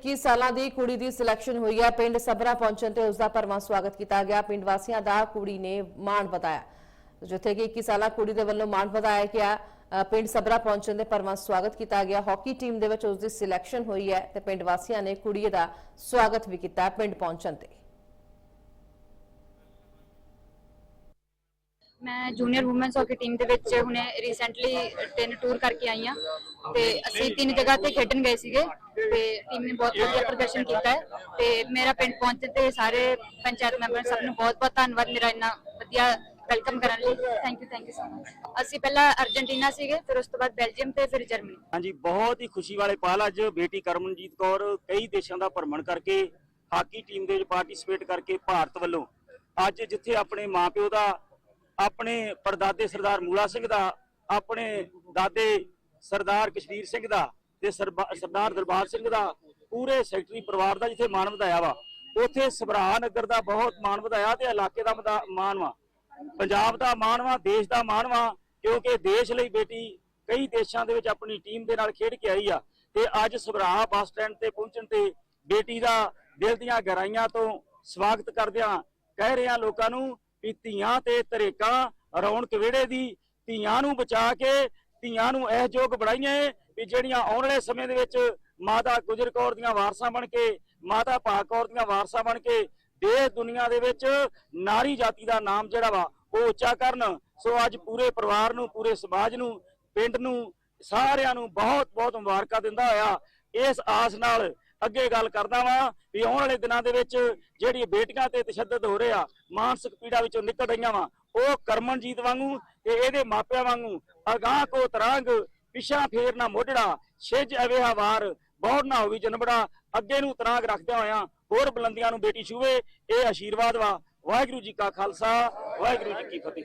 21 ਸਾਲਾਂ ਦੀ ਕੁੜੀ ਦੀ ਸਿਲੈਕਸ਼ਨ ਹੋਈ ਹੈ। ਪਿੰਡ ਸਬਰਾ ਪਹੁੰਚਣ ਤੇ ਉਸ ਦਾ ਭਰਵਾਂ ਸਵਾਗਤ ਕੀਤਾ ਗਿਆ। ਪਿੰਡ ਵਾਸੀਆਂ ਦਾ ਕੁੜੀ ਨੇ ਮਾਣ ਵਧਾਇਆ। ਜਿੱਥੇ ਕਿ 21 ਸਾਲਾਂ ਕੁੜੀ ਦੇ ਵੱਲੋਂ ਮਾਣ ਵਧਾਇਆ ਗਿਆ। ਪਿੰਡ ਸਬਰਾ ਪਹੁੰਚਣ ਦੇ ਭਰਵਾਂ ਸਵਾਗਤ ਕੀਤਾ ਗਿਆ। ਹਾਕੀ ਟੀਮ ਦੇ ਵਿੱਚ ਉਸ ਦੀ ਸਿਲੈਕਸ਼ਨ ਹੋਈ ਹੈ ਤੇ ਪਿੰਡ ਵਾਸੀਆਂ ਨੇ ਕੁੜੀ ਦਾ ਸਵਾਗਤ ਵੀ ਕੀਤਾ ਪਿੰਡ ਪਹੁੰਚਣ ਤੇ। ਮੈਂ ਜੂਨੀਅਰ ਔਮਨਸ ਹਾਕੀ ਟੀਮ ਦੇ ਵਿੱਚ ਹੁਣੇ ਰੀਸੈਂਟਲੀ ਤਿੰਨ ਟੂਰ ਕਰਕੇ ਆਈ ਆ ਤੇ ਅਸੀਂ ਤਿੰਨ ਜਗ੍ਹਾ ਤੇ ਖੇਡਣ ਗਏ ਸੀਗੇ ਤੇ ਟੀਮ ਨੇ ਬਹੁਤ ਵਧੀਆ ਪ੍ਰਦਰਸ਼ਨ ਕੀਤਾ ਹੈ ਤੇ ਮੇਰਾ ਪਿੰਡ ਪਹੁੰਚਣ ਤੇ ਸਾਰੇ ਪੰਚਾਇਤ ਮੈਂਬਰ ਸਭ ਨੂੰ ਬਹੁਤ-ਬਹੁਤ ਧੰਨਵਾਦ, ਮੇਰਾ ਇੰਨਾ ਵਧੀਆ ਵੈਲਕਮ ਕਰਨ ਲਈ। Thank you thank you so much ਅਸੀਂ ਪਹਿਲਾਂ ਅਰਜنٹੀਨਾ ਸੀਗੇ, ਫਿਰ ਉਸ ਤੋਂ ਬਾਅਦ ਬੈਲਜੀਅਮ ਤੇ ਫਿਰ ਜਰਮਨੀ। ਹਾਂਜੀ, ਬਹੁਤ ਹੀ ਖੁਸ਼ੀ ਵਾਲੇ ਪਲ ਅੱਜ ਬੇਟੀ ਕਰਮਨਜੀਤ ਕੌਰ ਕਈ ਦੇਸ਼ਾਂ ਦਾ ਭ੍ਰਮਣ ਕਰਕੇ, ਹਾਕੀ ਟੀਮ ਦੇ ਵਿੱਚ ਪਾਰਟਿਸਿਪੇਟ ਕਰਕੇ ਭਾਰਤ ਵੱਲੋਂ ਅੱਜ ਜਿੱਥੇ ਆਪਣੇ ਮਾਪਿਓ ਦਾ ਆਪਣੇ ਪਰਦਾਦੇ ਸਰਦਾਰ ਮੂਲਾ ਸਿੰਘ ਦਾ, ਆਪਣੇ ਦਾਦੇ ਸਰਦਾਰ ਕਸ਼ਮੀਰ ਸਿੰਘ ਦਾ ਤੇ ਸਰਦਾਰ ਦਰਬਾਰ ਸਿੰਘ ਦਾ ਪੂਰੇ ਸੈਕਟਰੀ ਪਰਿਵਾਰ ਦਾ ਜਿੱਥੇ ਮਾਣ ਵਧਾਇਆ ਵਾ, ਉਥੇ ਸਭਰਾ ਨਗਰ ਦਾ ਬਹੁਤ ਮਾਣ ਵਧਾਇਆ ਤੇ ਇਲਾਕੇ ਦਾ ਮਾਣ ਵਾ। ਪੰਜਾਬ ਦਾ ਮਾਣ ਵਾ, ਦੇਸ਼ ਦਾ ਮਾਣ ਵਾ, ਕਿਉਂਕਿ ਦੇਸ਼ ਲਈ ਬੇਟੀ ਕਈ ਦੇਸ਼ਾਂ ਦੇ ਵਿੱਚ ਆਪਣੀ ਟੀਮ ਦੇ ਨਾਲ ਖੇਡ ਕੇ ਆਈ ਆ ਤੇ ਅੱਜ ਸਭਰਾ ਬੱਸ ਸਟੈਂਡ ਤੇ ਪਹੁੰਚਣ ਤੇ ਬੇਟੀ ਦਾ ਦਿਲ ਦੀਆਂ ਗਹਿਰਾਈਆਂ ਤੋਂ ਸਵਾਗਤ ਕਰਦਿਆਂ ਕਹਿ ਰਿਹਾ ਲੋਕਾਂ ਨੂੰ ਵੀ ਧੀਆਂ ਤੇ ਤਰੇਕਾਂ ਰੌਣਕ ਵਿਹੜੇ ਦੀ ਧੀਆਂ ਨੂੰ ਬਚਾ ਕੇ ਧੀਆਂ ਨੂੰ ਇਹ ਯੋਗ ਬਣਾਈਏ ਵੀ ਜਿਹੜੀਆਂ ਆਉਣ ਵਾਲੇ ਸਮੇਂ ਦੇ ਵਿੱਚ ਮਾਤਾ ਗੁਜਰ ਕੌਰ ਦੀਆਂ ਵਾਰਸਾਂ ਬਣ ਕੇ, ਮਾਤਾ ਭਾਗ ਕੌਰ ਦੀਆਂ ਵਾਰਸਾਂ ਬਣ ਕੇ ਦੇਸ਼ ਦੁਨੀਆ ਦੇ ਵਿੱਚ ਨਾਰੀ ਜਾਤੀ ਦਾ ਨਾਮ ਜਿਹੜਾ ਵਾ ਉਹ ਉੱਚਾ ਕਰਨ। ਸੋ ਅੱਜ ਪੂਰੇ ਪਰਿਵਾਰ ਨੂੰ, ਪੂਰੇ ਸਮਾਜ ਨੂੰ, ਪਿੰਡ ਨੂੰ, ਸਾਰਿਆਂ ਨੂੰ ਬਹੁਤ ਬਹੁਤ ਮੁਬਾਰਕਾਂ ਦਿੰਦਾ ਹੋਇਆ। ਇਸ ਆਸ ਨਾਲ ਅੱਗੇ ਗੱਲ ਕਰਦਾ ਵਾਂ ਵੀ ਆਉਣ ਵਾਲੇ ਦਿਨਾਂ ਦੇ ਵਿੱਚ ਜਿਹੜੀ ਬੇਟੀਆਂ ਤੇ ਤਸ਼ੱਦਦ ਹੋ ਰਿਹਾ, ਮਾਨਸਿਕ ਪੀੜਾ ਵਿੱਚੋਂ ਨਿਕਲ ਰਹੀਆਂ ਵਾ, ਉਹ ਕਰਮਨਜੀਤ ਵਾਂਗੂ ਤੇ ਇਹਦੇ ਮਾਪਿਆਂ ਵਾਂਗੂ ਅਗਾਹ ਕੋ ਤਰੰਗ ਪਿਛਾ ਫੇਰ ਨਾ ਮੋਢੜਾ, ਛਿਜ ਅਵੇ ਹਵਾਰ ਬਹੁਤ ਨਾ ਹੋਵੀ ਜਨਬੜਾ ਅੱਗੇ ਨੂੰ ਤਰਾਗ ਰੱਖਦਿਆਂ ਹੋਇਆਂ ਹੋਰ ਬੁਲੰਦੀਆਂ ਨੂੰ ਬੇਟੀ ਛੂਵੇ, ਇਹ ਆਸ਼ੀਰਵਾਦ ਵਾ। ਵਾਹਿਗੁਰੂ ਜੀ ਕਾ ਖਾਲਸਾ, ਵਾਹਿਗੁਰੂ ਜੀ ਕੀ ਫਤਿਹ।